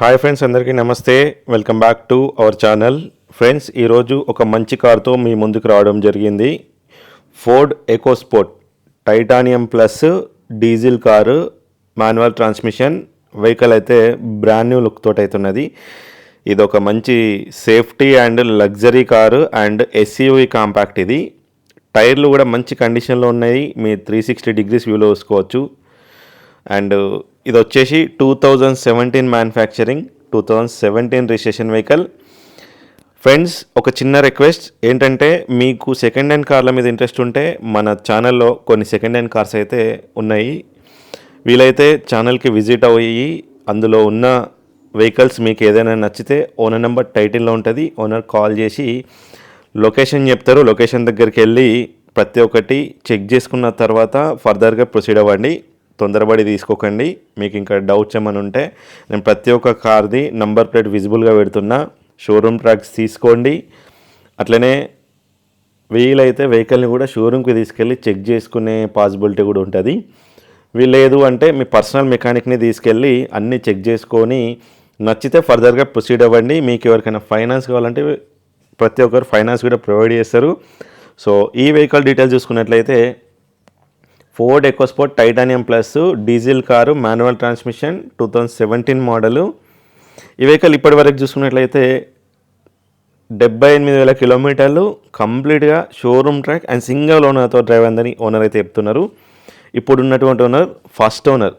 Hi friends అందరికీ నమస్తే. Welcome back to our channel friends ఈరోజు ఒక మంచి కార్తో మీ ముందుకు రావడం జరిగింది. Ford EcoSport titanium plus diesel car manual transmission vehicle అయితే బ్రాండ్ న్యూ లుక్ తోటి అవుతున్నది ఇది ఒక మంచి safety and luxury car and SUV compact ఇది. టైర్లు కూడా మంచి కండిషన్లో ఉన్నాయి. మీ త్రీ సిక్స్టీ డిగ్రీస్ వ్యూలో చూసుకోవచ్చు. అండ్ ఇది వచ్చేసి two thousand seventeen manufacturing two thousand seventeen registration vehicle friends ఒక చిన్న రిక్వెస్ట్ ఏంటంటే మీకు సెకండ్ హ్యాండ్ కార్ల మీద ఇంట్రెస్ట్ ఉంటే మన ఛానల్లో కొన్ని సెకండ్ హ్యాండ్ కార్స్ అయితే ఉన్నాయి. వీలైతే ఛానల్కి విజిట్ అయ్యి అందులో ఉన్న వెహికల్స్ మీకు ఏదైనా నచ్చితే ఓనర్ నెంబర్ టైటిల్లో ఉంటుంది. ఓనర్ కాల్ చేసి లొకేషన్ చెప్తారు. లొకేషన్ దగ్గరికి వెళ్ళి ప్రతి ఒక్కటి చెక్ చేసుకున్న తర్వాత ఫర్దర్గా ప్రొసీడ్ అవ్వండి. తొందరపడి తీసుకోకండి. మీకు ఇంకా డౌట్స్ ఏమైనా ఉంటే నేను ప్రతి ఒక్క కార్ది నంబర్ ప్లేట్ విజిబుల్గా పెడుతున్నా. షోరూమ్ ట్రాక్స్ తీసుకోండి. అట్లనే వీలైతే వెహికల్ని కూడా షోరూమ్కి తీసుకెళ్ళి చెక్ చేసుకునే పాసిబిలిటీ కూడా ఉంటుంది. వీలేదు అంటే మీ పర్సనల్ మెకానిక్ని తీసుకెళ్ళి అన్నీ చెక్ చేసుకొని నచ్చితే ఫర్దర్గా ప్రొసీడ్ అవ్వండి. మీకు ఎవరికైనా ఫైనాన్స్ కావాలంటే ప్రతి ఒక్కరు ఫైనాన్స్ కూడా ప్రొవైడ్ చేస్తారు. సో ఈ వెహికల్ డీటెయిల్స్ చూసుకున్నట్లయితే Ford EcoSport titanium plus diesel car manual transmission two thousand seventeen model. ఈ వెహికల్ ఇప్పటి వరకు చూసుకున్నట్లయితే డెబ్బై ఎనిమిది వేల కిలోమీటర్లు కంప్లీట్గా షోరూమ్ ట్రాక్ అండ్ సింగిల్ ఓనర్తో డ్రైవ్ అందని ఓనర్ అయితే చెప్తున్నారు. ఇప్పుడు ఉన్నటువంటి ఓనర్ ఫస్ట్ ఓనర్.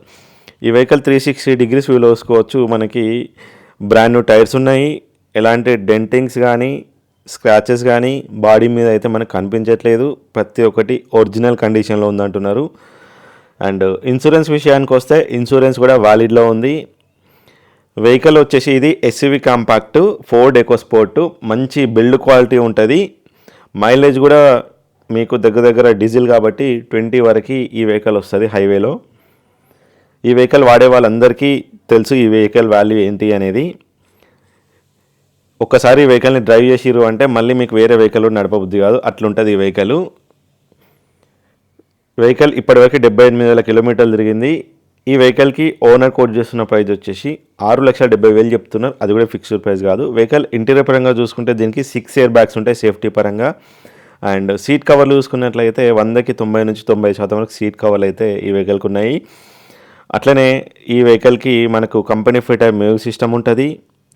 ఈ వెహికల్ త్రీ సిక్స్టీ డిగ్రీస్ వ్యూలో వేసుకోవచ్చు మనకి బ్రాండ్ న్యూ టైర్స్ ఉన్నాయి. ఎలాంటి డెంటింగ్స్ కానీ స్క్రాచెస్ కానీ బాడీ మీద అయితే మనకు కనిపించట్లేదు. ప్రతి ఒక్కటి ఒరిజినల్ కండిషన్లో ఉందంటున్నారు. అండ్ ఇన్సూరెన్స్ విషయానికి వస్తే ఇన్సూరెన్స్ కూడా వ్యాలిడ్లో ఉంది. వెహికల్ వచ్చేసి ఇది ఎస్యువి కాంపాక్ట్ ఫోర్డ్ ఎకోస్పోర్ట్ మంచి బిల్డ్ క్వాలిటీ ఉంటుంది. మైలేజ్ కూడా మీకు దగ్గర దగ్గర డీజిల్ కాబట్టి ట్వంటీ వరకు ఈ వెహికల్ వస్తుంది హైవేలో ఈ వెహికల్ వాడే వాళ్ళందరికీ తెలుసు ఈ వెహికల్ వాల్యూ ఏంటి అనేది. ఒక్కసారి ఈ వెహికల్ని డ్రైవ్ చేసిరు అంటే మళ్ళీ మీకు వేరే వెహికల్ నడపబుద్ధి కాదు. అట్లుంటుంది ఈ వెహికల్. వెహికల్ ఇప్పటివరకు డెబ్బై ఎనిమిది వేల కిలోమీటర్లు తిరిగింది. ఈ వెహికల్కి ఓనర్ కోట్ చేస్తున్న ప్రైస్ వచ్చేసి ఆరు లక్షల డెబ్బై వేలు చెప్తున్నారు. అది కూడా ఫిక్స్డ్ ప్రైస్ కాదు. వెహికల్ ఇంటీరియర్ పరంగా చూసుకుంటే దీనికి సిక్స్ ఇయర్ బ్యాగ్స్ ఉంటాయి సేఫ్టీ పరంగా. అండ్ సీట్ కవర్లు చూసుకున్నట్లయితే వందకి తొంభై నుంచి తొంభై శాతం వరకు సీట్ కవర్లు అయితే ఈ వెహికల్కి ఉన్నాయి. అట్లనే ఈ వెహికల్కి మనకు కంపెనీ ఫిట్ మ్యూజిక్ సిస్టమ్ ఉంటుంది.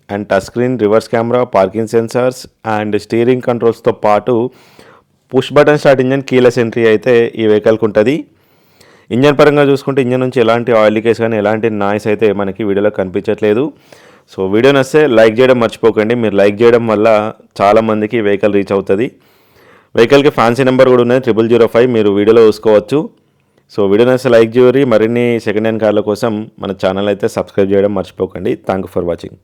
And touch screen reverse camera parking sensors and steering కంట్రోల్స్తో పాటు push button start engine keyless entry అయితే ఈ వెహికల్కి ఉంటుంది. ఇంజన్ పరంగా చూసుకుంటే ఇంజన్ నుంచి ఎలాంటి ఆయిల్ లీకేజ్ కానీ ఎలాంటి నాయిస్ అయితే మనకి వీడియోలో కనిపించట్లేదు. సో వీడియో నస్తే లైక్ చేయడం మర్చిపోకండి. మీరు లైక్ చేయడం వల్ల చాలామందికి వెహికల్ రీచ్ అవుతుంది. వెహికల్కి ఫ్యాన్సీ నెంబర్ కూడా ఉన్నది ట్రిపుల్ జీరో ఫైవ్. మీరు వీడియోలో చూసుకోవచ్చు. సో వీడియో నస్తే లైక్ చేయరి మరిన్ని సెకండ్ హ్యాండ్ కార్ల కోసం మన ఛానల్ అయితే సబ్స్క్రైబ్ చేయడం మర్చిపోకండి. Thank for watching.